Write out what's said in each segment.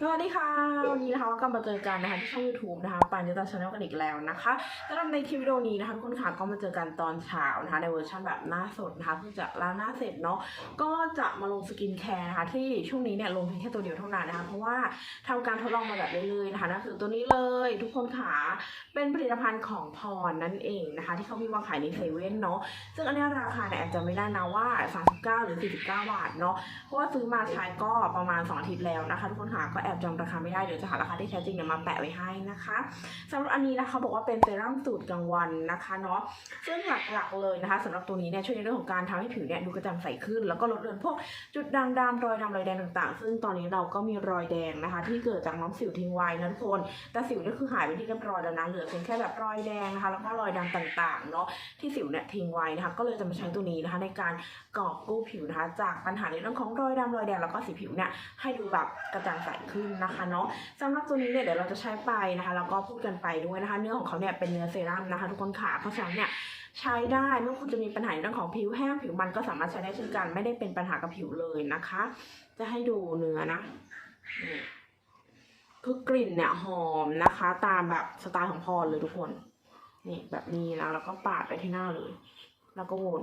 สวัสดีค่ะ วันนี้นะคะก็กลับมาเจอกันนะคะที่ช่อง YouTube นะคะปานยตาชาแนลกันอีกแล้วนะคะสำหรับในคลิปวิดีโอนี้นะคะทุกคนค่ะก็มาเจอกันตอนเช้านะคะในเวอร์ชันแบบหน้าสดนะคะเพิ่งจะล้างหน้าเสร็จเนาะก็จะมาลงสกินแคร์นะคะที่ช่วงนี้เนี่ยลงเพียงแค่ตัวเดียวเท่านั้นนะคะเพราะว่าทำการทดลองมาแบบเรื่อยๆนะคะนั่นคือตัวนี้เลยทุกคนค่ะเป็นผลิตภัณฑ์ของพรนั่นเองนะคะ ที่เขามีวางขายในเซเว่นเนาะซึ่งอันนี้ราคาเนี่ยอบจะไม่ได้นะว่า 39 หรือ 49 บาทเนาะเพราะว่าซื้อมาใช้ก็ประมาณ2อาทิตย์แล้วนะคะทุกคนค่ะก็แอบจำราคาไม่ได้เดี๋ยวจะหาราคาที่แท้จริงเนี่ยมาแปะไว้ให้นะคะสำหรับอันนี้นะคะบอกว่าเป็นเซรั่มสูตรกลางวันนะคะเนาะซึ่งหลักๆเลยนะคะสำหรับตัวนี้เนี่ยช่วยในเรื่องของการทำให้ผิวเนี่ยดูกระจ่างใสขึ้น แล้วก็ลดเลือนพวกจุดด่างดำรอยดำรอยแดงต่างๆ ซึ่งตอนนี้เราก็มีรอยแดงนะคะ ที่เกิดจากน้องสิวทิ้งไว้นะทุกคนแต่สิวเนี่ยคือหายไปที่เรียบร้อยแล้วนะเหลือเพียงแค่แบบรอยแดงนะคะแล้วก็รอยดำต่างๆเนาะที่สิวเนี่ยทิ้งไว้นะคะก็เลยจะมาใช้ตัวนี้นะคะในการกอบกู้ผิวนะคะจากปัญหาในเรื่องของรอยดำรอยแดงแล้วก็สีผิวเนี่ยให้ดูแบบกระจ่างใสขึ้นนะคะเนาะสำหรับตัวนี้เนี่ยเดี๋ยวเราจะใช้ไปนะคะแล้วก็พูดกันไปด้วยนะคะ เนื้อของเขาเนี่ยเป็นเนื้อเซรั่มนะคะทุกคนค่ะเพราะฉะนั้นเนี่ยใช้ได้เมื่อคุณจะมีปัญหาเรื่องของผิวแห้งผิวมันก็สามารถใช้ได้เช่นกัน ไม่ได้เป็นปัญหากับผิวเลยนะคะ จะให้ดูเนื้อนะคือกลิ่นเนี่ยหอมนะคะ ตามแบบสไตล์ของพรเลยทุกคน นี่แบบนี้นะแล้วก็ปาดไปที่หน้าเลย แล้วก็วน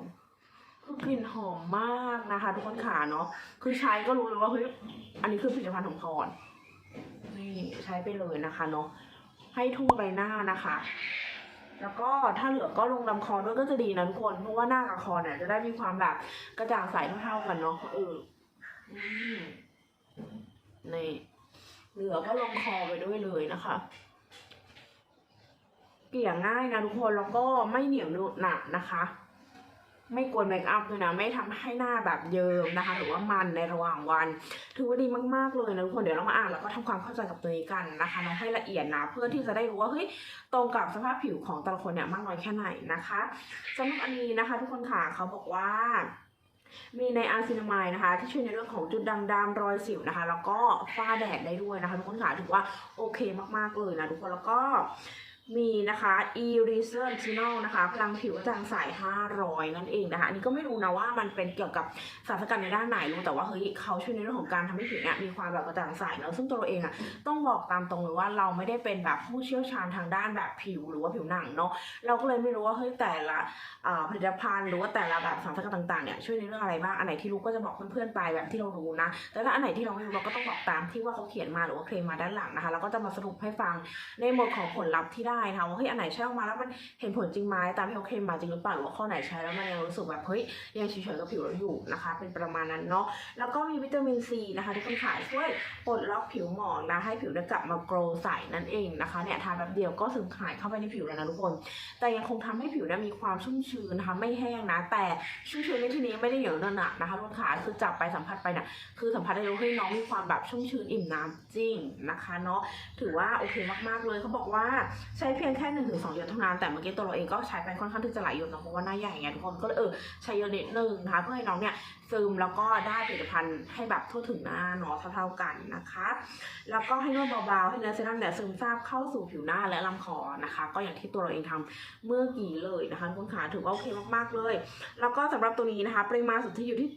คือกลิ่นหอมมากนะคะ ทุกคนขาเนาะคือใช้ก็รู้เลยว่าเฮ้ยอันนี้คือผลิตภัณฑ์ของพรนี่ใช้ไปเลยนะคะเนาะให้ทุ่งใบหน้านะคะ แล้วก็ถ้าเหลือก็ลงลำคอด้วยก็จะดีนะทุกคนเพราะว่าหน้ากับคอเนี่ยจะได้มีความแบบกระจ่างใสเท่าๆกันเนาะเออนี่เหลือก็ลงคอไปด้วยเลยนะคะเกลี่ยง่ายนะทุกคนแล้วก็ไม่เหนียวหนักนะคะ ไม่กวนเมคอัพด้วยนะ ไม่ทำให้หน้าแบบเยิมนะคะ หรือว่ามันในระหว่างวัน ถือว่าดีมากๆเลยนะทุกคนเดี๋ยวเรามาอ่านแล้วก็ทำความเข้าใจกับตัวนี้กันนะคะน้องให้ละเอียดนะเพื่อที่จะได้รู้ว่าเฮ้ยตรงกับสภาพผิวของแต่ละคนเนี่ยมากน้อยแค่ไหนนะคะสำหรับอันนี้นะคะ ทุกคนค่ะเขาบอกว่ามีในอาซินามายนะคะ ที่ช่วยในเรื่องของจุดด่างดำรอยสิวนะคะ แล้วก็ฝ้าแดดได้ด้วยนะคะทุกคนค่ะถือว่าโอเคมากๆเลยนะทุกคนแล้วก็ มีนะคะ e r e s e r t i n a l นะคะพลังผิวกระจ่างใส500 นั่นเองนะคะอันนี้ก็ไม่รู้นะว่ามันเป็นเกี่ยวกับสารสกัดในด้านไหนรู้แต่ว่าเฮ้ยเขาช่วยในเรื่องของการทำให้ผิวเนี่ยมีความแบบกระจ่างใสเนอะซึ่งตัวเราเองอะต้องบอกตามตรงเลยว่าเราไม่ได้เป็นแบบผู้เชี่ยวชาญทางด้านแบบผิวหรือว่าผิวหนังเนาะเราก็เลยไม่รู้ว่าเฮ้ยแต่ละอ่าผลิตภัณฑ์หรือว่าแต่ละแบบสารสกัดต่างๆเนี่ยช่วยในเรื่องอะไรบ้างอันไหนที่รู้ก็จะบอกเพื่อนๆไปแบบที่เรารู้นะแต่ถ้าอันไหนที่เราไม่รู้เราก็ต้องบอกตามที่ว่าเขาเขียนมาหรือว่าเคลมมาด้านหลังนะคะแล้วก็จะมาสรุปให้ฟังในหมวดของผลลัพธ์ที่ได้นะคะว่าเฮ้ยอันไหนใช้ออกมาแล้วมันเห็นผลจริงไหมตามที่เขาเคลมมาจริงหรือเปล่าหรือว่าข้อไหนใช้แล้วมันยังรู้สึกแบบเฮ้ยยังเฉยๆกับผิวเราอยู่นะคะ เป็นประมาณนั้นเนาะแล้วก็มีวิตามินซีนะคะที่คนขายช่วยปลดล็อกผิวหมองนะให้ผิวเนี่ยกลับมาโกลว์ใสนั่นเองนะคะเนี่ยทานแบบเดียวก็ซึมหายเข้าไปในผิวแล้วนะทุกคน แต่ยังคงทำให้ผิวเนี่ยมีความชุ่มชื้นนะคะไม่แห้งนะ แต่ชุ่มชื้นในที่นี้ไม่ได้เหนียวเนอะหนักนะคะทุกคนขาคือจับไปสัมผัสไปเนี่ยคือสัมผัสได้รู้ให้น้องมีความแบบชุ่มชื้นอิ่มน้ำจริงนะคะเนาะถือว่าโอเคมากๆเลยเขาบอกว่าใช้เพียงแค่หนึ่งถึงสองหยดเท่านั้นแต่เมื่อกี้ตัวเราเองก็ใช้ไปค่อนข้างที่จะหลายหยดเนอะเพราะว่าหน้าใหญ่ไงทุกคนก็เลยเออใช้เยอะนิดนึงนะคะเพื่อให้น้องเนี่ยซึมแล้วก็ได้ผลิตภัณฑ์ให้แบบทั่วถึงหน้าเนาะเท่าๆกันนะคะ แล้วก็ให้นวดเบาๆให้เนื้อเซรั่มเนี่ยซึมซาบเข้าสู่ผิวหน้าและลำคอนะคะ ก็อย่างที่ตัวเราเองทำเมื่อกี้เลยนะคะทุกคนขาถือว่าโอเคมากๆเลย แล้วก็สำหรับตัวนี้นะคะปริมาณสุทธิอยู่ที่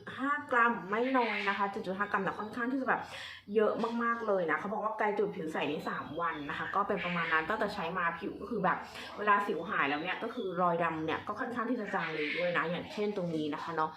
7.5 กรัมไม่น้อยนะคะ 7.5 กรัมแต่ค่อนข้างที่จะแบบ เยอะมากๆเลยนะเขาบอกว่าไกลจุดผิวใสใน3วันนะคะ ก็เป็นประมาณนั้นตั้งแต่ใช้มาผิวก็คือแบบ เวลาสิวหายแล้วเนี่ยก็คือรอยดำเนี่ยก็ค่อนข้างที่จะจางเลยด้วยนะอย่างเช่นตรงนี้นะคะเนาะ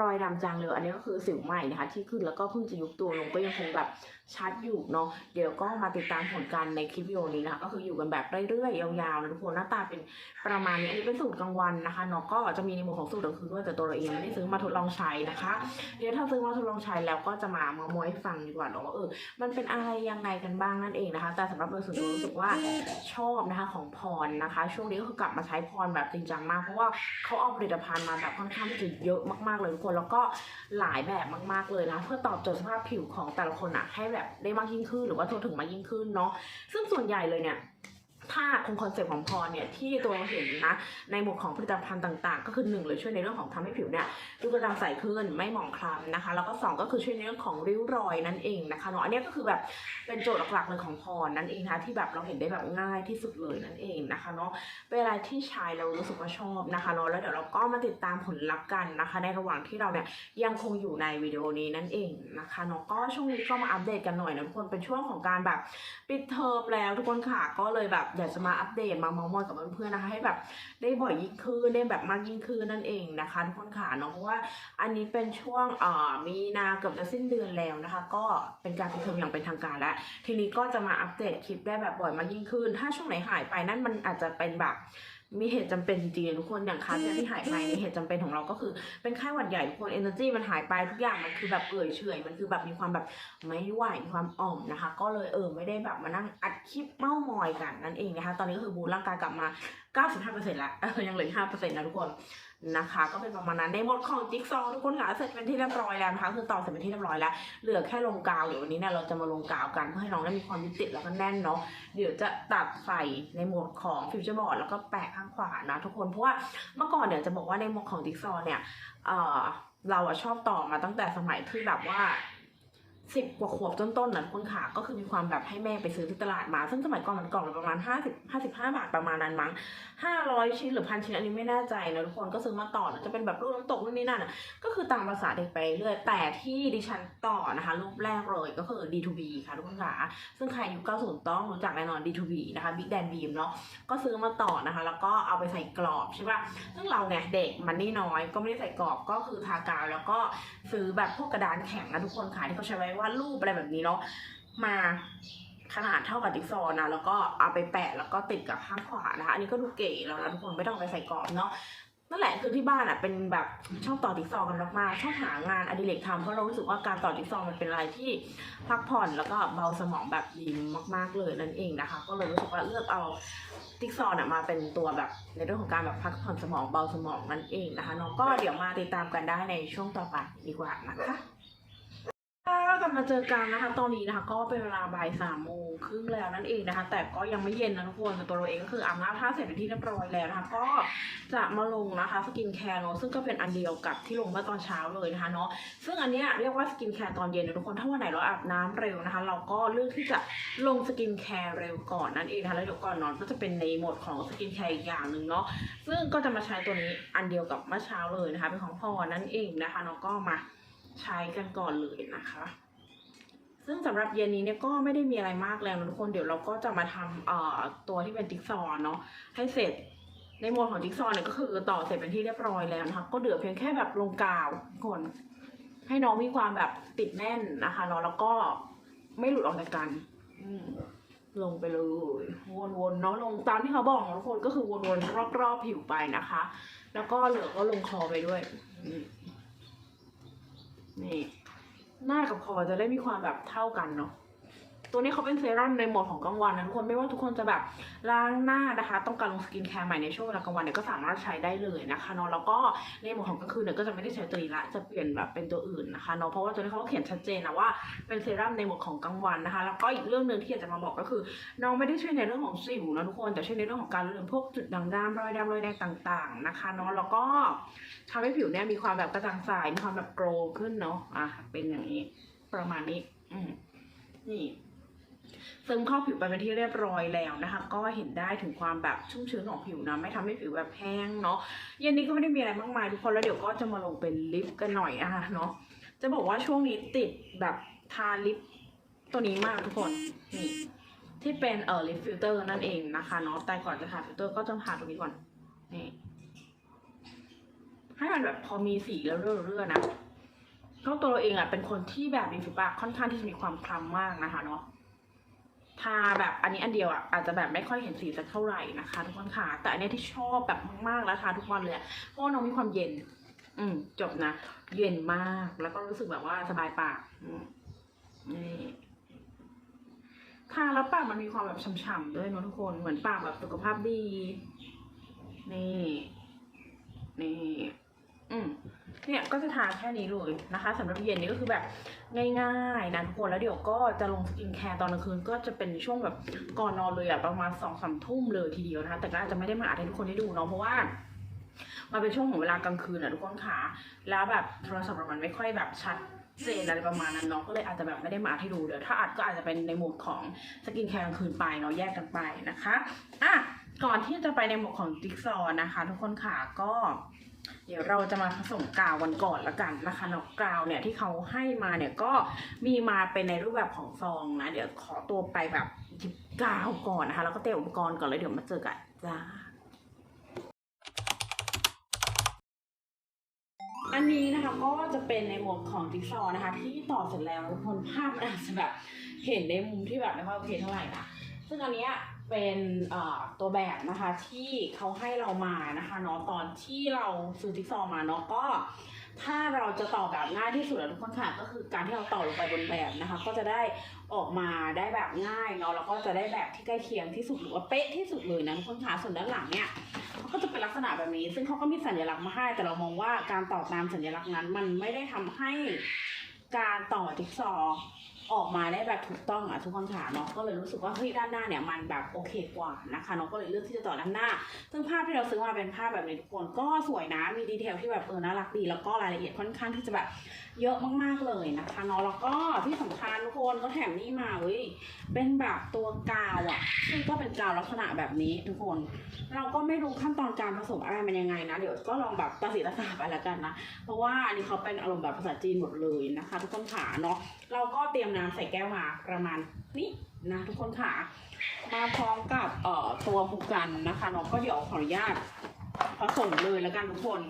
รอยดำจางเลยอันนี้ก็คือสิวใหม่นะคะ ที่ขึ้นแล้วก็เพิ่งจะยุบตัวลงก็ยังคงแบบชัดอยู่เนาะเดี๋ยวก็มาติดตามผลการในคลิปวิดีโอนี้นะคะก็คืออยู่กันแบบเรื่อยๆ ยาวๆนะทุกคนหน้าตาเป็นประมาณนี้อันนี้เป็นสูตรกลางวันนะคะเนาะก็จะมีในหมวดของสูตรกลางคืนด้วยแต่ตัวเราเองไม่ได้ซื้อมาทดลองใช้นะคะ เดี๋ยวถ้าซื้อมาทดลองใช้แล้วก็จะมามาโมยให้ฟังดีกว่าเนาะว่าเออมันเป็นอะไรยังไงกันบ้างนั่นเองนะคะ แต่สำหรับโดยส่วนตัวรู้สึกว่าชอบนะคะของพรนะคะ ช่วงนี้ก็คือกลับมาใช้พรแบบจริงจังมากเพราะว่าเขาเอาผลิตภัณฑ์มาแบบค่อนข้างที่จะเยอะมากๆเลยทุกคนแล้วก็หลายแบบมากๆเลยนะ เพื่อตอบโจทย์สภาพผิวของแต่ละคนอะให้แบบได้มากยิ่งขึ้น หรือว่าทั่วถึงมากยิ่งขึ้นเนาะซึ่งส่วนใหญ่เลยเนี่ย ถ้าคงคอนเซ็ปต์ของพรเนี่ยที่ตัวเราเห็นนะในหมวดของผลิตภัณฑ์ต่างๆ ก็คือหนึ่งเลยช่วยในเรื่องของทำให้ผิวเนี่ยดูกระจ่างใสขึ้นไม่หมองคล้ำนะคะ แล้วก็สองก็คือช่วยในเรื่องของริ้วรอยนั่นเองนะคะเนาะอันนี้ก็คือแบบเป็นโจทย์หลักๆเลยของพรนั่นเองนะคะที่แบบเราเห็นได้แบบง่ายที่สุดเลยนั่นเองนะคะเนาะเป็นอะไรที่ใช้เรารู้สึกว่าชอบนะคะเนาะแล้วเดี๋ยวเราก็มาติดตามผลลัพธ์กันนะคะ ในระหว่างที่เราเนี่ยยังคงอยู่ในวิดีโอนี้นั่นเองนะคะเนาะก็ช่วงนี้ก็มาอัปเดตกันหน่อยนะทุกคนเป็นช่วงของการแบบปิดเทอมแล้วทุกคนค่ะก็เลยแบบอยากจะมาอัปเดตมาเมามอยกับเพื่อนๆนะคะให้แบบได้บ่อยยิ่งขึ้นได้แบบมากยิ่งขึ้นนั่นเองนะคะทุกคนค่ะเนาะเพราะว่าอันนี้เป็นช่วงเอ่อมีนาเกือบจะสิ้นเดือนแล้วนะคะ ก็เป็นการปิดเทอมอย่างเป็นทางการแล้ว ทีนี้ก็จะมาอัปเดตคลิปได้แบบบ่อยมากยิ่งขึ้น ถ้าช่วงไหนหายไปนั่นมันอาจจะเป็นแบบ มีเหตุจำเป็นจริงๆทุกคนอย่างครั้งที่หายไปในเหตุจำเป็นของเราก็คือ เป็นไข้หวัดใหญ่ทุกคน energy มันหายไปทุกอย่างมันคือแบบเอื่อยเฉอยมันคือแบบมีความแบบไม่ไหวมีความอ่อมนะคะ ก็เลยเออไม่ได้แบบมานั่งอัดคลิปเม้ามอยกันนั่นเองนะคะ ตอนนี้ก็คือบูนร่างกายกลับมา 95%แล้วเออยังเหลือ5%นะทุกคน นะคะ ก็เป็นประมาณนั้นในหมดของจิ๊กซอว์ทุกคนค่ะเสร็จเป็นที่เรียบร้อยแล้วนะคะคือต่อเสร็จเป็นที่เรียบร้อยแล้ว เหลือแค่ลงกาวเดี๋ยววันนี้เนี่ยเราจะมาลงกาวกันเพื่อให้น้องได้มีความยึดติดแล้วก็แน่นเนาะเดี๋ยวจะตัดใส่ในหมดของฟิวเจอร์บอร์ดแล้วก็แปะข้างขวานะทุกคนเพราะว่าเมื่อก่อนเนี่ยจะบอกว่าในหมดของจิ๊กซอว์เนี่ยเออเราอะชอบต่อมาตั้งแต่สมัยที่แบบว่า สิบกว่าขวบต้นๆนะทุกคนค่ะก็คือมีความแบบให้แม่ไปซื้อที่ตลาดมา ซึ่งสมัยก่อนมันกล่องประมาณห้าสิบห้าสิบห้าบาทประมาณนั้นมั้งห้าร้อยชิ้นหรือพันชิ้นอันนี้ไม่แน่ใจนะทุกคนก็ซื้อมาต่อนะจะเป็นแบบรูปน้ำตกนู่นนี่นั่นก็คือตามภาษาเด็กไปเรื่อยแต่ที่ดิฉันต่อนะคะรูปแรกเลยก็คือ D2B ค่ะทุกคนค่ะซึ่งใครยุค90 ต้องรู้จักแน่นอน D2B นะคะ Big Dan Beam เนาะก็ซื้อมาต่อนะคะ แล้วก็เอาไปใส่กรอบใช่ปะซึ่งเราเนี่ยเด็กมันนี่น้อยก็ไม่ได้ใส่กรอบก็คือทากาวแล้วก็ซื้อแบบพวกกระดานแข็งนะทุกคนค่ะที่เขาใช้ไว้วาดรูปอะไรแบบนี้เนาะมาขนาดเท่ากับจิ๊กซอว์นะแล้วก็เอาไปแปะแล้วก็ติดกับข้างขวานะคะอันนี้ก็ดูเก๋แล้วนะทุกคนไม่ต้องไปใส่กรอบเนาะนั่นแหละคือที่บ้านอะเป็นแบบชอบต่อจิ๊กซอว์กันมากๆชอบหางานอดิเรกทำเพราะเรารู้สึกว่าการต่อจิ๊กซอว์มันเป็นอะไรที่พักผ่อนแล้วก็เบาสมองแบบดีมากๆเลยนั่นเองนะคะ ก็เลยรู้สึกว่าเลือกเอาจิ๊กซอว์เนี่ยมาเป็นตัวแบบในเรื่องของการแบบพักผ่อนสมองเบาสมองนั่นเองนะคะน้องก็เดี๋ยวมาติดตามกันได้ในช่วงต่อไปดีกว่านะคะ ค่ะกลับมาเจอกันนะคะ ตอนนี้นะคะ ก็เป็นเวลาบ่ายสามโมงครึ่งแล้วนั่นเองนะคะ แต่ก็ยังไม่เย็นนะทุกคนแต่ตัวเราเองก็คืออาบน้ำท่าเสร็จเป็นที่เรียบร้อยแล้วนะคะ ก็จะมาลงนะคะสกินแคร์เนาะซึ่งก็เป็นอันเดียวกับที่ลงเมื่อตอนเช้าเลยนะคะเนาะซึ่งอันเนี้ยเรียกว่าสกินแคร์ตอนเย็นนะทุกคนถ้าวันไหนเราอาบน้ำเร็วนะคะ เราก็เลือกที่จะลงสกินแคร์เร็วก่อนนั่นเองนะคะแล้วเดี๋ยวก่อนนอนก็จะเป็นในโหมดของสกินแคร์อีกอย่างหนึ่งเนาะซึ่งก็จะมาใช้ตัวนี้อันเดียวกับเมื่อเช้าเลยนะคะเป็นของพอนั่นเองนะคะเนาะก็มาใช้กันก่อนเลยนะคะ ซึ่งสำหรับเย็นนี้เนี่ยก็ไม่ได้มีอะไรมากแล้วนะทุกคนเดี๋ยวเราก็จะมาทำเอ่อตัวที่เป็นจิ๊กซอว์เนาะให้เสร็จในโหมดของจิ๊กซอว์เนี่ยก็คือต่อเสร็จเป็นที่เรียบร้อยแล้วนะคะก็เหลือเพียงแค่แบบลงกาวทุกคนให้น้องมีความแบบติดแน่นนะคะเนาะแล้วก็ไม่หลุดออกจากกันลงไปเลยวนๆเนาะลงตามที่เขาบอกทุกคนก็คือวนๆรอบๆผิวไปนะคะ แล้วก็เหลือก็ลงคอไปด้วยนี่นี่ หน้ากับคอจะได้มีความแบบเท่ากันเนาะ ตัวนี้เขาเป็นเซรั่มในโหมดของกลางวันนะทุกคนไม่ว่าทุกคนจะแบบล้างหน้านะคะ ต้องการลงสกินแคร์ใหม่ในช่วงเวลากลางวันเนี่ยก็สามารถใช้ได้เลยนะคะเนาะแล้วก็ในโหมดของกลางคืนเนี่ยก็จะไม่ได้ใช้ตัวนี้ละจะเปลี่ยนแบบเป็นตัวอื่นนะคะเนาะเพราะว่าตัวนี้เขาเขียนชัดเจนนะว่าเป็นเซรั่มในโหมดของกลางวันนะคะแล้วก็อีกเรื่องหนึ่งที่อยากจะมาบอกก็คือน้องไม่ได้ช่วยในเรื่องของสิวนะทุกคนแต่ช่วยในเรื่องของการเลือนพวกจุดด่างดำรอยดำรอยแดงต่าง ๆนะคะเนาะแล้วก็ทำให้ผิวเนี่ยมีความแบบกระจ่างใสมีความแบบโกลขึ้นเนาะอะเป็นอย่างนี้ ประมาณนี้ อืมนี่ ซึมเข้าผิวไปเป็นที่เรียบร้อยแล้วนะคะ ก็เห็นได้ถึงความแบบชุ่มชื้นของผิวนะ ไม่ทำให้ผิวแบบแห้งเนาะเย็นนี้ก็ไม่ได้มีอะไรมากมายทุกคนแล้วเดี๋ยวก็จะมาลงเป็นลิปกันหน่อยอะเนาะจะบอกว่าช่วงนี้ติดแบบทาลิปตัวนี้มากทุกคนนี่ที่เป็นเอ่อลิปฟิลเตอร์นั่นเองนะคะเนาะแต่ก่อนจะทาฟิลเตอร์ก็จะทาตัวนี้ก่อนนี่ให้มันแบบพอมีสีแล้วเรื่อยๆนะเพราะตัวเราเองอะเป็นคนที่แบบมีผิวปากค่อนข้างที่จะมีความคล้ำมากนะคะเนาะ ทาแบบอันนี้อันเดียวอะอาจจะแบบไม่ค่อยเห็นสีสักเท่าไหร่นะคะ ทุกคนค่ะ แต่อันนี้ที่ชอบแบบมากๆแล้วทาทุกวันเลยเพราะน้องมีความเย็น อืมจบนะ เย็นมากแล้วก็รู้สึกแบบว่าสบายปากนี่ทาแล้วปากมันมีความแบบฉ่ำๆด้วยเนอะทุกคนเหมือนปากแบบสุขภาพดี นี่ นี่ อืมเนี่ยก็จะทาแค่นี้เลยนะคะสำหรับเย็นนี้ก็คือแบบง่ายๆนะทุกคนแล้วเดี๋ยวก็จะลงสกินแคร์ตอนกลางคืนก็จะเป็นช่วงแบบก่อนนอนเลยอะประมาณสองสามทุ่มเลยทีเดียวนะคะแต่ก็อาจจะไม่ได้มาอัดให้ทุกคนได้ดูเนาะเพราะว่ามันเป็นช่วงของเวลากลางคืนอะทุกคนค่ะแล้วแบบโทรศัพท์มันไม่ค่อยแบบชัดเจนอะไรประมาณนั้นเนาะก็เลยอาจจะแบบไม่ได้มาอัดให้ดูเดี๋ยวถ้าอัดก็อาจจะเป็นในโหมดของสกินแคร์กลางคืนไปเนาะแยกกันไปนะคะอะก่อนที่จะไปในหมวดของจิ๊กซอนะคะ ทุกคนค่ะก็ ดี๋ยวเราจะมาผสมกาววันก่อนละกันนะคะเนาะกาวเนี่ยที่เขาให้มาเนี่ยก็มีมาเป็นในรูปแบบของซองนะ เดี๋ยวขอตัวไปแบบหยิบกาวก่อนนะคะ แล้วก็เตรียมอุปกรณ์ก่อนแล้วเดี๋ยวมาเจอกันจ้าอันนี้นะคะก็จะเป็นในหมวดของจิ๊กซอว์นะคะ ที่ต่อเสร็จแล้วทุกคนภาพมันอาจจะแบบเห็นในมุมที่แบบไม่ค่อยโอเคเท่าไหร่นะซึ่งอันเนี้ย เป็นตัวแบบนะคะที่เขาให้เรามานะคะเนาะตอนที่เราซื้อจิ๊กซอมาเนาะก็ ถ้าเราจะต่อแบบง่ายที่สุดแล้วทุกคนค่ะก็คือการที่เราต่อลงไปบนแบบนะคะ ก็จะได้ออกมาได้แบบง่ายเนาะแล้วก็จะได้แบบที่ใกล้เคียงที่สุดหรือว่าเป๊ะที่สุดเลยนะทุกคนค่ะส่วนด้านหลังเนี่ยก็จะเป็นลักษณะแบบนี้ ซึ่งเขาก็มีสัญลักษณ์มาให้แต่เรามองว่าการต่อตามสัญลักษณ์นั้น มันไม่ได้ทำให้การต่อจิ๊กซอ ออกมาได้แบบถูกต้องอะทุกคนค่ะเนาะก็เลยรู้สึกว่าเฮ้ยด้านหน้าเนี่ยมันแบบโอเคกว่านะคะเนาะก็เลยเลือกที่จะต่อด้านหน้า ซึ่งภาพที่เราซื้อมาเป็นภาพแบบนี้ทุกคนก็สวยนะมีดีเทลที่แบบเออน่ารักดีแล้วก็รายละเอียดค่อนข้างที่จะแบบเยอะมากๆเลยนะคะเนาะแล้วก็ที่สำคัญทุกคนก็แถมนี่มาเว้ยเป็นแบบตัวกาวอะซึ่งก็เป็นกาวลักษณะแบบนี้ทุกคน เราก็ไม่รู้ขั้นตอนการผสมอะไรมันยังไงนะเดี๋ยวก็ลองแบบตัดสินตัดสาไปแล้วกันนะเพราะว่าอันนี้เขาเป็นอารมณ์แบบภาษาจีนหมดเลยนะคะ ทุกคนขาเนาะเราก็เตรียมน้ำใส่แก้วมาประมาณนี้นะทุกคนขามาพร้อมกับเอ่อตัวบุกันนะคะเนาะก็เดี๋ยวขออนุญาตผสมเลยแล้วกันทุกคน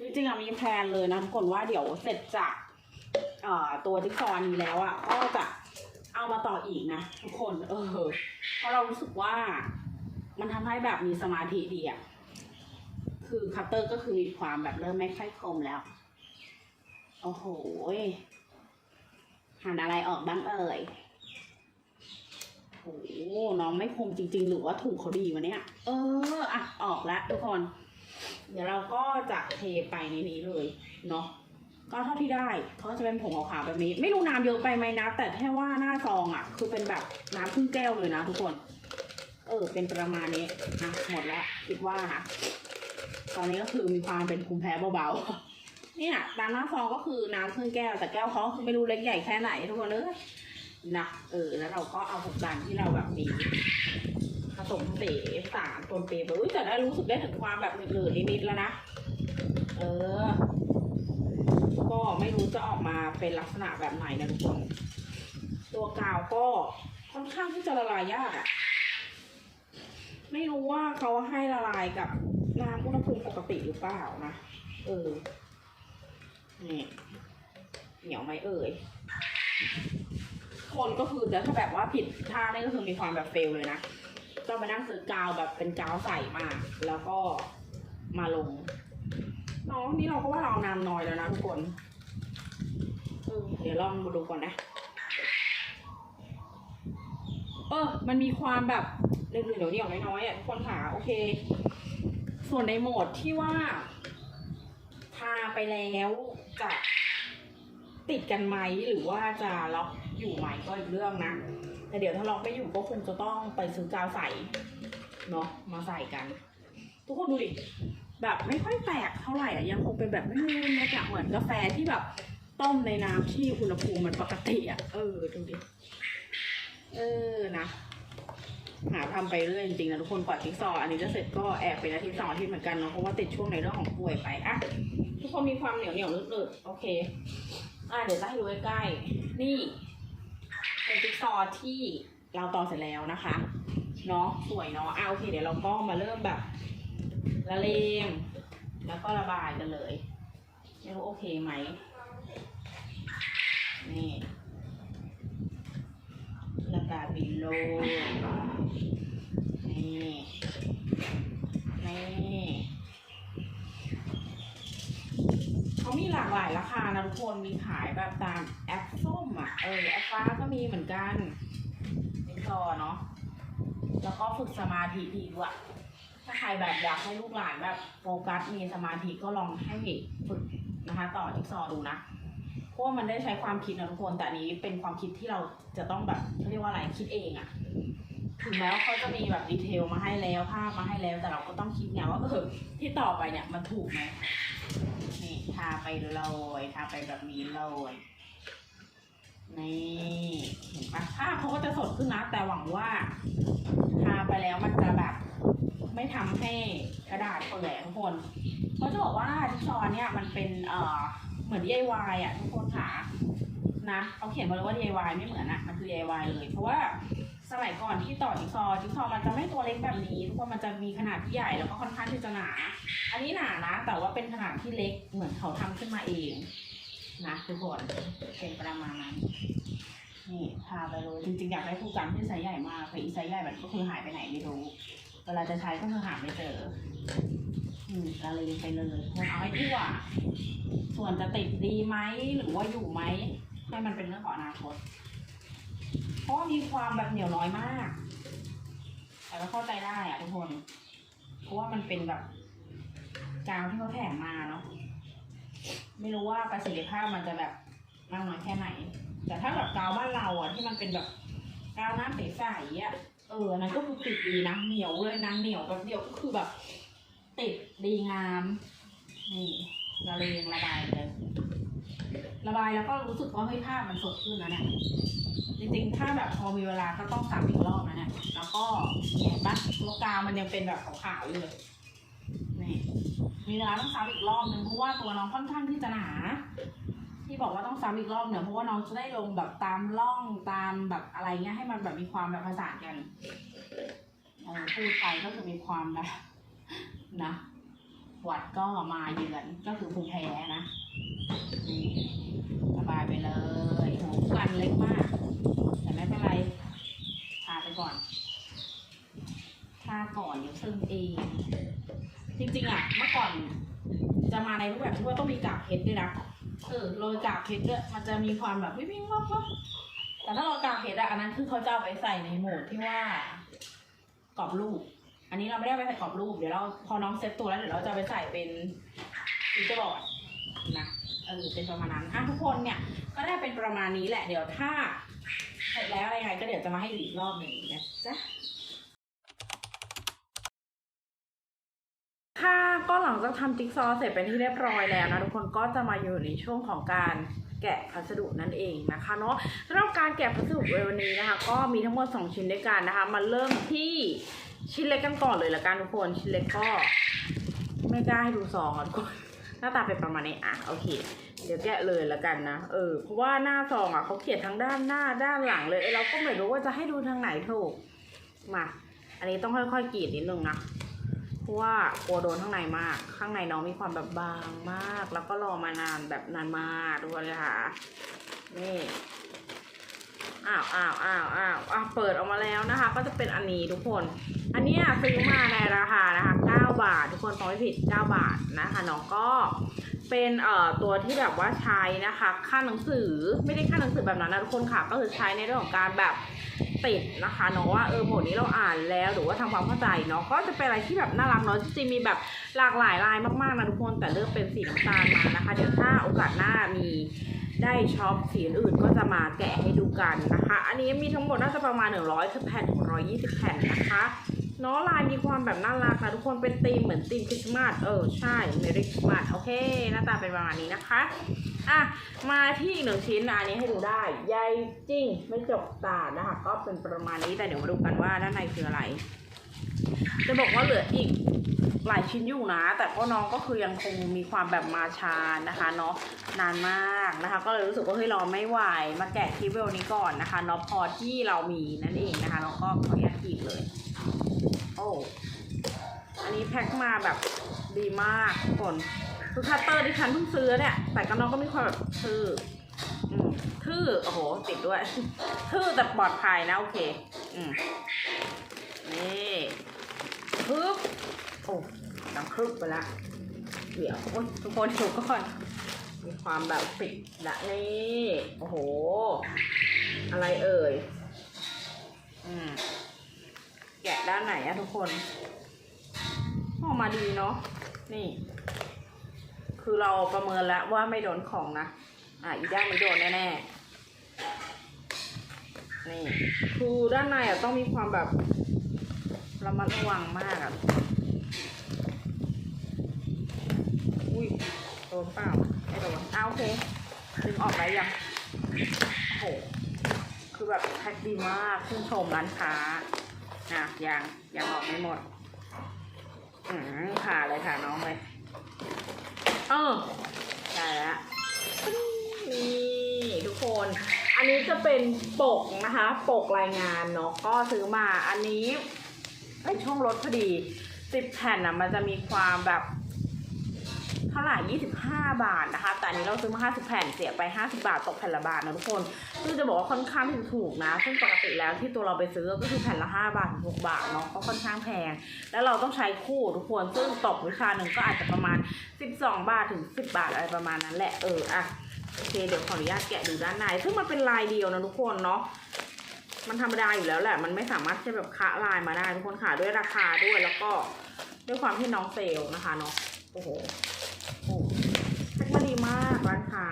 จริงๆอะมีแพลนเลยนะทุกคนว่าเดี๋ยวเสร็จจากเอ่อตัวจิ๊กซอนี้แล้วอะก็จะเอามาต่ออีกนะทุกคน เออเพราะเรารู้สึกว่ามันทำให้แบบมีสมาธิดีอะคือคัตเตอร์ก็คือมีความแบบเริ่มไม่ค่อยคมแล้ว โอ้โหหันอะไรออกบ้างเอ่ยโอ้โหน้องไม่คมจริง ๆ หรือว่าถูกเขาดีวะเนี่ย เออ อะ ออกแล้วทุกคน เดี๋ยวเราก็จะเทไปในนี้เลยเนาะก็เท่าที่ได้เขาจะเป็นผงขาวๆแบบนี้ ไม่รู้น้ำเยอะไปไหมนะ แต่แค่ว่าหน้าซองอะ คือเป็นแบบน้ำครึ่งแก้วเลยนะทุกคน เออ เป็นประมาณนี้นะหมดแล้วคิดว่านะตอนนี้ก็คือมีความเป็นภูมิแพ้เบาๆเนี่ยตามหน้าซองก็คือน้ำครึ่งแก้วแต่แก้วเขาคือไม่รู้เล็กใหญ่แค่ไหนทุกคนเลยนะเออ แล้วเราก็เอาผงดันที่เราแบบมี สมเสสารปนเปไปอุ้ยแต่ได้รู้สึกได้ถึงความแบบเหนืดๆนิดๆแล้วนะ เออ ก็ไม่รู้จะออกมาเป็นลักษณะแบบไหนนะทุกคน ตัวกาวก็ค่อนข้างที่จะละลายยากอะไม่รู้ว่าเขาให้ละลายกับน้ำอุณหภูมิปกติหรือเปล่านะ เออ นี่ เหนียวไหมเอ่ย คนก็คือแต่ถ้าแบบว่าผิดท่านี่ก็คือมีความแบบเฟลเลยนะ ต้องไปนั่งซื้อกาวแบบเป็นกาวใสมา แล้วก็มาลงน้องนี่เราก็ว่าเราน้ำน้อยแล้วนะทุกคนเดี๋ยวลองมาดูก่อนนะ เออ มันมีความแบบเดี๋ยวเดี๋ยวเดี๋ยวน้อยๆอะทุกคนค่ะโอเค ส่วนในโหมดที่ว่า ทาไปแล้วจะติดกันไหมหรือว่าจะล็อกอยู่ไหมก็อีกเรื่องนะ แต่เดี๋ยวถ้าล็อกไม่อยู่ก็คงจะต้องไปซื้อกาวใส่เนาะมาใส่กัน ทุกคนดูดิแบบไม่ค่อยแตกเท่าไหร่อะยังคงเป็นแบบไม่ไม่ไม่จะเหมือนกาแฟที่แบบต้มในน้ำที่อุณหภูมิมันปกติอะเออดูดิเออนะหาทำไปเรื่อยจริงๆนะทุกคนกว่าจิ๊กซอว์อันนี้จะเสร็จก็แอบเป็นอาทิตย์สองอาทิตย์เหมือนกันเนาะเพราะว่าติดช่วงในเรื่องของป่วยไปอะทุกคนมีความเหนียวเหนียวๆนืดๆโอเค อะเดี๋ยวจะให้ดูใกล้ๆนี่ เป็นจิ๊กซอว์ที่เราต่อเสร็จแล้วนะคะเนาะสวยเนาะเอะโอเคเดี๋ยวเราก็มาเริ่มแบบละเลงแล้วก็ระบายกันเลยไม่รู้โอเคไหมนี่แล้วก็บิโลนี่นี่เขามีหลากหลายราคานะทุกคนมีขายแบบตาม เออแอปฟ้าก็มีเหมือนกันเป็นซอเนาะแล้วก็ฝึกสมาธิดีด้วยถ้าใครแบบอยากให้ลูกหลานแบบโฟกัสมีสมาธิก็ลองให้ฝึกนะคะ ต่อจิ๊กซอดูนะเพราะว่ามันได้ใช้ความคิดนะทุกคนแต่อันนี้เป็นความคิดที่เราจะต้องแบบเขาเรียกว่าอะไรคิดเองอะถึงแม้ว่าเขาจะมีแบบดีเทลมาให้แล้วภาพมาให้แล้ว แต่เราก็ต้องคิดไงว่าเออที่ต่อไปเนี่ยมันถูกไหมนี่ทาไปเลยทาไปแบบนี้เลย นี่เห็นปะภาพเขาก็จะสดขึ้นนะ แต่หวังว่าทาไปแล้วมันจะแบบ ไม่ทำให้กระดาษเปื่อยทุกคนเขาจะบอกว่าจิ๊กซอว์เนี่ยมันเป็นเอ่อเหมือน DIY อะทุกคนค่ะนะเขาเขียนมาเลยว่า DIY ไม่เหมือนอะมันคือ DIY เลยเพราะว่าสมัยก่อนที่ต่อจิ๊กซอว์จิ๊กซอมันจะไม่ตัวเล็กแบบนี้ทุกคนมันจะมีขนาดที่ใหญ่แล้วก็ค่อนข้างที่จะหนา อันนี้หนานะ แต่ว่าเป็นขนาดที่เล็กเหมือนเขาทำขึ้นมาเอง นะทุกคนเป็นประมาณนั้นนี่ทาไปเลยจริงๆอยากได้คู่กันที่ไซส์ใหญ่มากแต่อีไซส์ใหญ่แบบก็คือหายไปไหนไม่รู้เวลาจะใช้ก็คือหาไม่เจออืมก็เลยไปเลยมันเอาให้ทั่วส่วนจะติดดีไหมหรือว่าอยู่ไหมให้มันเป็นเรื่องของอนาคตเพราะมีความแบบเหนียวน้อยมากแต่ก็เข้าใจได้อะทุกคน เพราะว่ามันเป็นแบบกาวที่เขาแถมมาเนาะ ไม่รู้ว่าประสิทธิภาพมันจะแบบมากน้อยแค่ไหน แต่ถ้าแบบกาวบ้านเราอะที่มันเป็นแบบกาวน้ำใสๆอะเอออันนั้นก็คือติดดีนะเหนียวเลยนะเหนียวแบบเดียวก็คือแบบ ติดดีงาม นี่ละเลงระบายเลยระบายแล้วก็รู้สึกว่าเฮ้ยภาพมันสดขึ้นนะเนี่ยจริงๆ ถ้าแบบพอมีเวลาก็ต้องซ้ำอีกรอบนะเนี่ยแล้วก็เห็นปะตัวกาวมันยังเป็นแบบขาวๆอยู่เลย มีเวลาต้องซ้ำอีกรอบหนึ่งเพราะว่าตัวน้องค่อนข้างที่จะหนา ที่บอกว่าต้องซ้ำอีกรอบเนี่ยเพราะว่าน้องจะได้ลงแบบตามร่องตามแบบอะไรเงี้ยให้มันแบบมีความแบบผสานกันเออพูดไปก็คือมีความแบบนะหวัดก็มาเยือนก็คือภูมิแพ้นะนี่สบายไปเลยหูกันเล็กมาก แต่ไม่เป็นไรทาไปก่อนทาก่อนเดี๋ยวซึมเอง จริงๆอะเมื่อก่อนจะมาในรูปแบบที่ว่าต้องมีกากเพชรด้วยนะเออโรยกากเพชรด้วยมันจะมีความแบบวิ่งวิ่งวับวับแต่ถ้าเรากากเพชรอะอันนั้นคือเขาจะเอาไปใส่ในโหมดที่ว่ากรอบรูป อันนี้เราไม่ได้ไปใส่กรอบรูปเดี๋ยวเราพอน้องเซ็ตตัวแล้วเดี๋ยวเราจะไปใส่เป็นฟิวเจอร์บอร์ดนะเออเป็นประมาณนั้นอะทุกคนเนี่ยก็ได้เป็นประมาณนี้แหละเดี๋ยวถ้าเสร็จแล้วอะไรไงก็เดี๋ยวจะมาให้ดูอีกรอบหนึ่งนะจ๊ะ ค่ะ ก็หลังจากทำจิ๊กซอว์เสร็จเป็นที่เรียบร้อยแล้วนะทุกคนก็จะมาอยู่ในช่วงของการแกะพัสดุนั่นเองนะคะเนาะสำหรับการแกะพัสดุในวันนี้นะคะ ก็มีทั้งหมด 2 ชิ้นด้วยกันนะคะ มาเริ่มที่ชิ้นเล็กกันก่อนเลยละกันทุกคนชิ้นเล็กก็ไม่กล้าให้ดูซองอะทุกคนหน้าตาเป็นประมาณนี้อะโอเคเดี๋ยวแกะเลยละกันนะเออเพราะว่าหน้าซองอะเขาเขียนทั้งด้านหน้าด้านหลังเลยเอ้ยเราก็ไม่รู้ว่าจะให้ดูทางไหนถูกมา อันนี้ต้องค่อยๆกรีดนิดนึงนะ เพราะว่ากลัวโดนข้างในมาก ข้างในน้องมีความแบบบางมาก แล้วก็รอมานานแบบนานมากทุกคนเลยค่ะนี่อ้าวอ้าวอ้าวอ้าวอะเปิดออกมาแล้วนะคะ ก็จะเป็นอันนี้ทุกคน อันเนี้ยซื้อมาในราคานะคะ 9 บาท ทุกคนฟังไม่ผิด 9 บาทนะคะน้องก็เป็นเอ่อตัวที่แบบว่าใช้นะคะ ค่าหนังสือไม่ได้ค่าหนังสือแบบนั้นนะทุกคนค่ะ ก็คือใช้ในเรื่องของการแบบ ติดนะคะเนาะว่าเออหมดนี้เราอ่านแล้วหรือว่าทำความเข้าใจเนาะก็จะเป็นอะไรที่แบบน่ารักเนาะจริงๆมีแบบหลากหลายลายมากๆนะทุกคนแต่เลือกเป็นสีน้ำตาลมานะคะ เดี๋ยวถ้าโอกาสหน้ามีได้ช็อปสีอื่นก็จะมาแกะให้ดูกันนะคะ อันนี้มีทั้งหมดน่าจะประมาณ 100แผ่นถึง120 แผ่นนะคะ เนาะลายมีความแบบน่ารักนะทุกคนเป็นธีมเหมือนธีมคริสต์มาสเออใช่เมริคริสต์มาสโอเค หน้าตาเป็นประมาณนี้นะคะอะมาที่อีกหนึ่งชิ้นนะอันนี้ให้ดูได้ใยจริงไม่จกตานะคะ ก็เป็นประมาณนี้แต่เดี๋ยวมาดูกันว่าด้านในคืออะไร จะบอกว่าเหลืออีกหลายชิ้นอยู่นะ แต่ก็น้องก็คือยังคงมีความแบบมาชานะคะเนาะนานมากนะคะ ก็เลยรู้สึกว่าเฮ้ยรอไม่ไหวมาแกะคลิปวิดีโอนี้ก่อนนะคะเนาะพอที่เรามีนั่นเองนะคะน้องก็ขออนุญาตกรีเลย โอ้อันนี้แพ็คมาแบบดีมากทุกคนคือคัตเตอร์ที่ฉันเพิ่งซื้อเนี่ย แต่กับน้องก็มีความแบบทื่ออืมทื่อโอ้โห ติดด้วย ทื่อแต่ปลอดภัยนะ โอเค อืมนี่พึบโอ้ดังครึบไปละเดี๋ยวโอ้ยทุกคนดูก่อน มีความแบบปิดละนี่ โอ้โห อะไรเอ่ย อืม แกะด้านไหนอะทุกคนออกมาดีเนาะนี่ คือเราประเมินแล้วว่าไม่โดนของนะ อะอีด้านไม่โดนแน่ๆนี่คือด้านในอะต้องมีความแบบระมัดระวังมากอะอุ้ยโดนเปล่าไม่โดนอ้าโอเคดึงออกได้ยังโอ้โหคือแบบแพ็คดีมากชื่นชมร้านค้า นะยังยังออกไม่หมด อืมผ่าเลยค่ะน้องเลยเออได้แล้วนี่ทุกคน อันนี้จะเป็นปกนะคะ ปกรายงานเนาะก็ซื้อมาอันนี้ไอยช่วงลดพอดีสิบแผ่นอะมันจะมีความแบบเท่าไหร่ยี่สิบห้าบาทนะคะ แต่อันนี้เราซื้อมาห้าสิบแผ่น เสียไปห้าสิบาท ตกแผ่นละบาทนะทุกคนคือจะบอกว่าค่อนข้างที่ถูกนะ ซึ่งปกติแล้วที่ตัวเราไปซื้อก็คือแผ่นละห้าบาทถึงหกบาทเนาะ ก็ค่อนข้างแพง แล้วเราต้องใช้คู่ทุกคน ซึ่งตกวิชาหนึ่งก็อาจจะประมาณสิบสองบาทถึงสิบบาทอะไรประมาณนั้นแหละ เอออะโอเค เดี๋ยวขออนุญาตแกะดูด้านใน ซึ่งมันเป็นลายเดียวนะทุกคนเนาะมันธรรมดาอยู่แล้วแหละ มันไม่สามารถจะแบบคะลายมาได้ทุกคนค่ะด้วยราคาด้วยแล้วก็ด้วยความที่น้องเซลนะคะเนาะโอ้โห โอ้แพ็คมาดีมากร้านค้า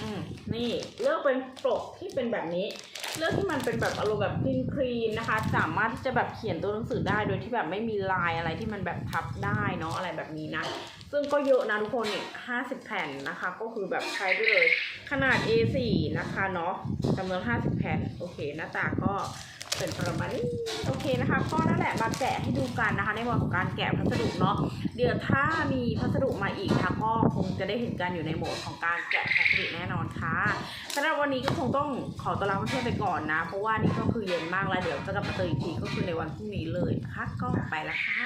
อืมนี่เลือกเป็นปกที่เป็นแบบนี้ เลือกที่มันเป็นแบบอารมณ์แบบคลีนคลีนนะคะ สามารถที่จะแบบเขียนตัวหนังสือได้โดยที่แบบไม่มีลายอะไรที่มันแบบทับได้เนาะอะไรแบบนี้นะซึ่งก็เยอะนะทุกคนเนี่ยห้าสิบแผ่นนะคะ ก็คือแบบใช้ไปเลย ขนาด A4 นะคะเนาะจำนวนห้าสิบแผ่น โอเค หน้าตาก็ เป็นประมาณนี้โอเคนะคะ ก็นั่นแหละมาแกะให้ดูกันนะคะ ในวันของการแกะพัสดุเนาะเดี๋ยวถ้ามีพัสดุมาอีกนะคะก็คงจะได้เห็นกันอยู่ในโหมดของการแกะพัสดุแน่นอนค่ะสำหรับวันนี้ก็คงต้องขอตัวลาเพื่อนไปก่อนนะ เพราะว่านี่ก็คือเย็นมากแล้วเดี๋ยวจะกลับมาเจออีกทีก็คือในวันพรุ่งนี้เลยนะคะก็ไปล้วค่ะ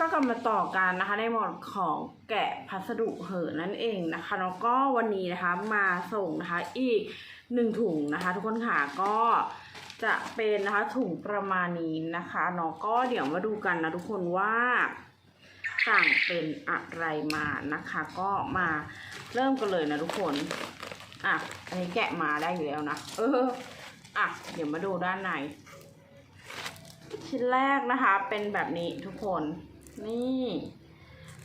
ก็กลับมาต่อกันนะคะในหมดของแกะพัสดุเหอะนั่นเองนะคะแล้วก็วันนี้นะคะมาส่งนะคะอีก หนึ่งถุงนะคะ ทุกคนค่ะก็จะเป็นนะคะถุงประมาณนี้นะคะเนาะก็เดี๋ยวมาดูกันนะทุกคนว่าสั่งเป็นอะไรมานะคะ ก็มาเริ่มกันเลยนะทุกคนอะอันนี้แกะมาได้อยู่แล้วนะเอออะเดี๋ยวมาดูด้านในชิ้นแรกนะคะเป็นแบบนี้ทุกคนนี่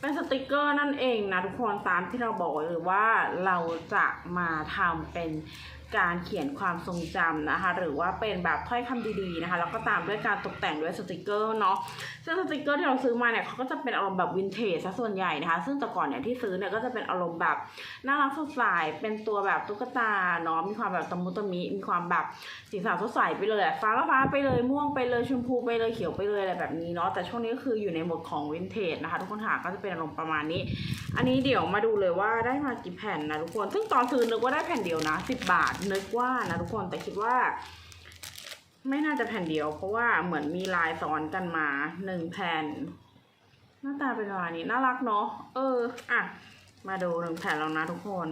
เป็นสติกเกอร์นั่นเองนะทุกคนตามที่เราบอกเลยว่าเราจะมาทำเป็น การเขียนความทรงจำนะคะ หรือว่าเป็นแบบถ้อยคำดีๆนะคะ แล้วก็ตามด้วยการตกแต่งด้วยสติกเกอร์เนาะซึ่งสติกเกอร์ที่เราซื้อมาเนี่ยเขาก็จะเป็นอารมณ์แบบวินเทจซะส่วนใหญ่นะคะ ซึ่งแต่ก่อนเนี่ยที่ซื้อเนี่ยก็จะเป็นอารมณ์แบบน่ารักสดใสเป็นตัวแบบตุ๊กตาเนาะมีความแบบตะมุตะมิมีความแบบสีสันสดใสไปเลยอะฟ้าก็ฟ้าไปเลยม่วงไปเลยชมพูไปเลยเขียวไปเลยอะไรแบบนี้เนาะแต่ช่วงนี้ก็คืออยู่ในหมดของวินเทจนะคะ ทุกคนค่ะก็จะเป็นอารมณ์ประมาณนี้ อันนี้เดี๋ยวมาดูเลยว่าได้มากี่แผ่นนะทุกคน ซึ่งตอนซื้อนึกว่าได้แผ่นเดียวนะสิบบาทนึกว่านะทุกคนแต่คิดว่า ไม่น่าจะแผ่นเดียว เพราะว่าเหมือนมีลายซ้อนกันมาหนึ่งแผ่น หน้าตาเป็นประมาณนี้น่ารักเนาะเอออะมาดูหนึ่งแผ่นแล้วนะทุกคน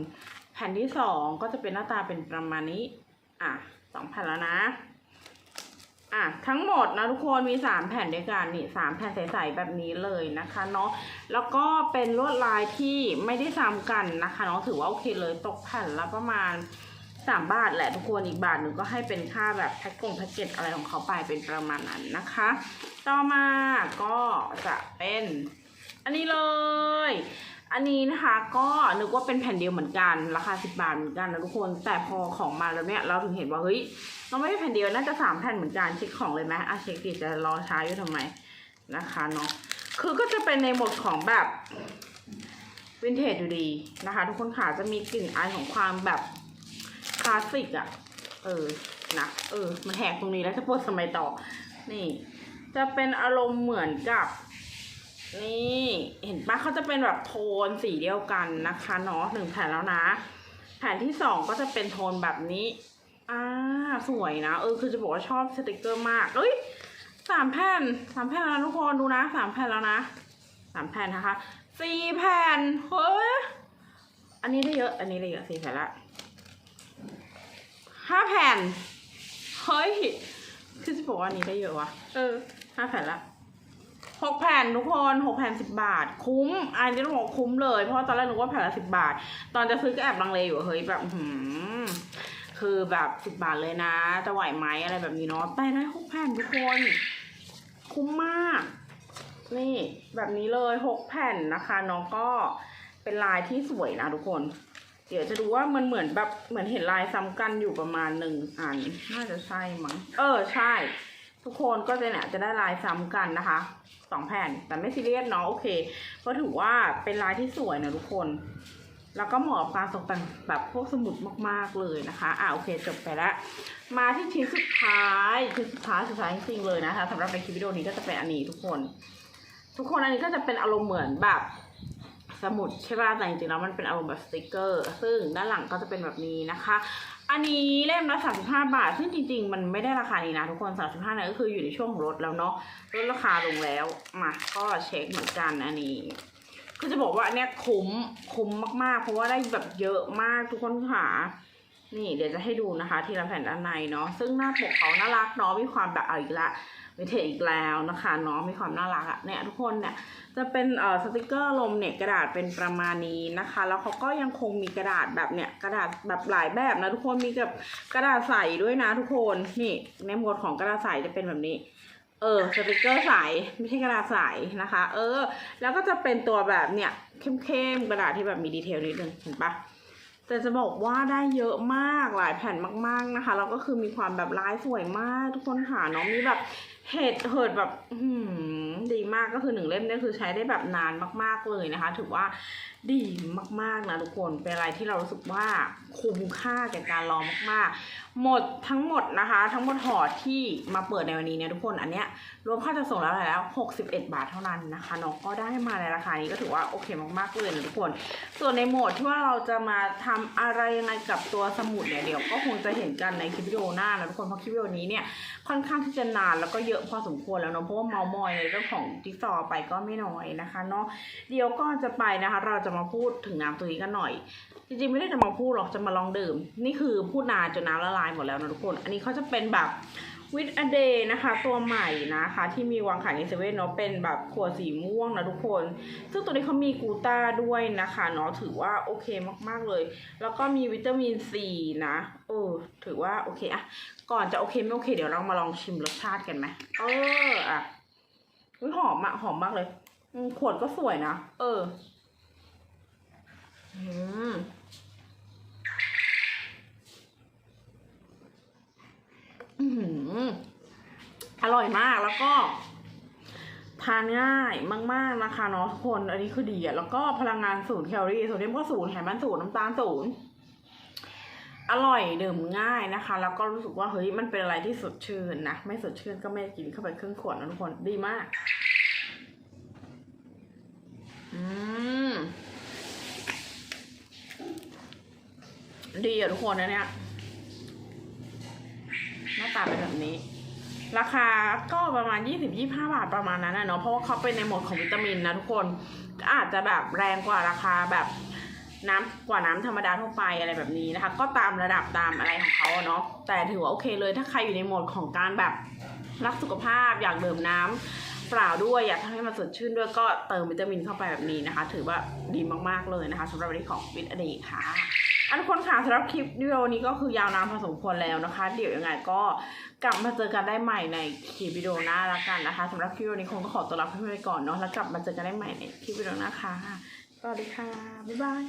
แผ่นที่สองก็จะเป็นหน้าตาเป็นประมาณนี้ อะสองแผ่นแล้วนะอะทั้งหมดนะทุกคนมีสามแผ่นด้วยกันนี่สามแผ่นใสๆแบบนี้เลยนะคะเนาะแล้วก็เป็นลวดลายที่ไม่ได้ซ้ำกันนะคะเนาะถือว่าโอเคเลยตกแผ่นละประมาณ สามบาทแหละทุกคนอีกบาทหนึ่งก็ให้เป็นค่าแบบแพ็คกงแพ็กเกจอะไรของเขาไปเป็นประมาณนั้นนะคะ ต่อมาก็จะเป็น อันนี้เลย อันนี้นะคะก็นึกว่าเป็นแผ่นเดียวเหมือนกัน ราคาสิบบาทเหมือนกันนะทุกคนแต่พอของมาแล้วเนี่ยเราถึงเห็นว่าเฮ้ยเราไม่ได้แผ่นเดียวน่าจะสามแผ่นเหมือนกันเช็คของเลยไหมอะเช็คดิจะรอช้าอยู่ทำไมนะคะเนาะคือก็จะเป็นในหมดของแบบวินเทจอยู่ดีนะคะ ทุกคนค่ะจะมีกลิ่นอายของความแบบ ลาสสิกอะ่ะ เออ นะ เออ มันแหกตรงนี้แล้วจะปวดสมัยต่อ นี่ จะเป็นอารมณ์เหมือนกับ นี่ เห็นปะเขาจะเป็นแบบโทนสีเดียวกันนะคะเนาะหนึ่งแผ่นแล้วนะ แผ่นที่สองก็จะเป็นโทนแบบนี้อ่าสวยนะ เออ คือจะบอกว่าชอบสติกเกอร์มาก เอ้ยสามแผ่นสามแผ่นแล้วนะทุกคนดูนะสามแผ่นแล้วนะสามแผ่นนะคะสี่แผ่นเฮ้ยอันนี้ได้เยอะ อันนี้ได้เยอะสี่แผ่นละ ห้าแผ่น เฮ้ย คือจะบอกว่าอันนี้ได้เยอะวะเออห้าแผ่นละหกแผ่นทุกคนหกแผ่นสิบบาท คุ้ม อันนี้ต้องบอกคุ้มเลย เพราะว่าตอนแรกนึกว่าแผ่นละสิบบาท ตอนจะซื้อก็แอบลังเลอยู่เฮ้ยแบบอื้อหืมคือแบบสิบบาทเลยนะ จะไหวไหมอะไรแบบนี้เนาะแต่ได้หกแผ่นทุกคน คุ้มมาก นี่แบบนี้เลยหกแผ่นนะคะน้องก็เป็นลายที่สวยนะทุกคน เดี๋ยวจะดูว่ามันเหมือนแบบเหมือนเห็นลายซ้ำกันอยู่ประมาณหนึ่งอัน น่าจะใช่มั้ง เออใช่ ทุกคนก็จะเนี่ยจะได้ลายซ้ำกันนะคะสองแผ่นแต่ไม่ซีเรียสเนาะโอเคก็ถือว่าเป็นลายที่สวยนะทุกคน แล้วก็เหมาะกับการตกแต่งแบบพวกสมุดมากๆเลยนะคะอ่าโอเคจบไปแล้วมาที่ชิ้นสุดท้ายชิ้นสุดท้ายสุดท้ายจริงๆเลยนะคะสำหรับในคลิปวิดีโอนี้ก็จะเป็นอันนี้ทุกคน ทุกคนอันนี้ก็จะเป็นอารมณ์เหมือนแบบ สมุดใช่ป่ะแต่จริงๆแล้วมันเป็นอารมณ์แบบสติกเกอร์ ซึ่งด้านหลังก็จะเป็นแบบนี้นะคะ อันนี้เล่มละ35 บาท ซึ่งจริง ๆ มันไม่ได้ราคานี้นะทุกคน 35เนี่ยก็คืออยู่ในช่วงลดแล้วเนาะลดราคาลงแล้วมาก็เช็คเหมือนกันอันนี้คือจะบอกว่าอันเนี้ยคุ้มคุ้มมากๆ เพราะว่าได้แบบเยอะมากทุกคนค่ะนี่เดี๋ยวจะให้ดูนะคะ ทีละแผ่นด้านในเนาะซึ่งหน้าปกเขาน่ารักเนาะมีความแบบเอาอีกละ วิเทจอีกแล้วนะคะเนาะมีความน่ารักอะเนี่ยทุกคนเนี่ยจะเป็นเอ่อสติกเกอร์ลมเนี่ยกระดาษเป็นประมาณนี้นะคะ แล้วเขาก็ยังคงมีกระดาษแบบเนี่ยกระดาษแบบหลายแบบนะทุกคนมีกับกระดาษใสด้วยนะทุกคนนี่ในหมวดของกระดาษใสจะเป็นแบบนี้เออสติกเกอร์ใสไม่ใช่กระดาษใสนะคะ เออ แล้วก็จะเป็นตัวแบบเนี่ยเข้มๆกระดาษที่แบบมีดีเทลนิดนึงเห็นปะแต่จะบอกว่าได้เยอะมากหลายแผ่นมาก ๆนะคะแล้วก็คือมีความแบบลายสวยมาก ทุกคนหาเนาะมีแบบ เห็ดเหิดแบบดีมากก็คือหนึ่งเล่มนี่คือใช้ได้แบบนานมาก ๆเลยนะคะ ถือว่า ดีมากๆนะทุกคนเป็นอะไรที่เรารู้สึกว่าคุ้มค่าแก่การรอมากๆ หมดทั้งหมดนะคะ ทั้งหมดห่อที่มาเปิดในวันนี้เนี่ยทุกคนอันเนี้ยรวมค่าจะส่งแล้วอะไรแล้ว 61 บาทเท่านั้นนะคะน้องก็ได้มาในราคานี้ก็ถือว่าโอเคมากๆเลยนะทุกคน ส่วนในโหมดที่ว่าเราจะมาทำอะไรยังไงกับตัวสมุดเนี่ยเดี๋ยวก็คงจะเห็นกันในคลิปวิดีโอหน้านะทุกคนเพราะคลิปวิดีโอนี้เนี่ยค่อนข้างที่จะนานแล้วก็เยอะพอสมควรแล้วเนาะเพราะว่าเมามอยในเรื่องของจิ๊กซอไปก็ไม่น้อยนะคะเนาะเดี๋ยวก่อนจะไปนะคะ เราจะมาพูดถึงน้ำตัวนี้กันหน่อย จริงๆไม่ได้จะมาพูดหรอกจะมาลองดื่ม นี่คือพูดนานจนน้ำละลายหมดแล้วนะทุกคน อันนี้เขาจะเป็นแบบวิตอเดย์นะคะ ตัวใหม่นะคะ ที่มีวางขายในเซเว่นเนาะเป็นแบบขวดสีม่วงนะทุกคน ซึ่งตัวนี้เขามีกูต้าด้วยนะคะเนาะถือว่าโอเคมากๆเลย แล้วก็มีวิตามินซีนะเออถือว่าโอเคอะก่อนจะโอเคไม่โอเค เดี๋ยวเรามาลองชิมรสชาติกันไหมเอออะหอมอะหอมมากเลยขวดก็สวยนะเออ อืมอื้อร่อยมากแล้วก็ ทานง่ายมาก ๆ นะคะเนาะทุกคน อันนี้คือดีอะแล้วก็พลังงานศูนย์แคลอรี่โซเดียมก็ศูนย์ไขมันศูนย์น้ำตาลศูนย์อร่อยดื่มง่ายนะคะ แล้วก็รู้สึกว่าเฮ้ยมันเป็นอะไรที่สดชื่นนะ ไม่สดชื่นก็ไม่กินเข้าไปครึ่งขวดนะทุกคนดีมาก อืม ดีอะทุกคนนะเนี่ยหน้าตาเป็นแบบนี้ ราคาก็ประมาณ 20-25 บาทประมาณนั้นนะเนาะเพราะว่าเขาเป็นในหมวดของวิตามินนะทุกคนก็อาจจะแบบแรงกว่าราคาแบบน้ำกว่าน้ำธรรมดาทั่วไปอะไรแบบนี้นะคะ ก็ตามระดับตามอะไรของเขาเนาะแต่ถือว่าโอเคเลยถ้าใครอยู่ในโหมดของการแบบรักสุขภาพอยากดื่มน้ำเปล่าด้วยอยากทำให้มันสดชื่นด้วยก็เติมวิตามินเข้าไปแบบนี้นะคะ ถือว่าดีมากๆเลยนะคะสำหรับวันนี้ของวิตอดีค่ะ อันทุกคนค่ะสำหรับคลิปวิดีโอนี้ก็คือยาวนานพอสมควรแล้วนะคะ เดี๋ยวยังไงก็กลับมาเจอกันได้ใหม่ในคลิปวิดีโอหน้าละกันนะคะสำหรับคลิปวิดีโอนี้คงต้องขอตัวลาเพื่อนๆไปก่อนเนาะแล้วกลับมาเจอกันได้ใหม่ในคลิปวิดีโอหน้าค่ะสวัสดีค่ะบ๊ายบาย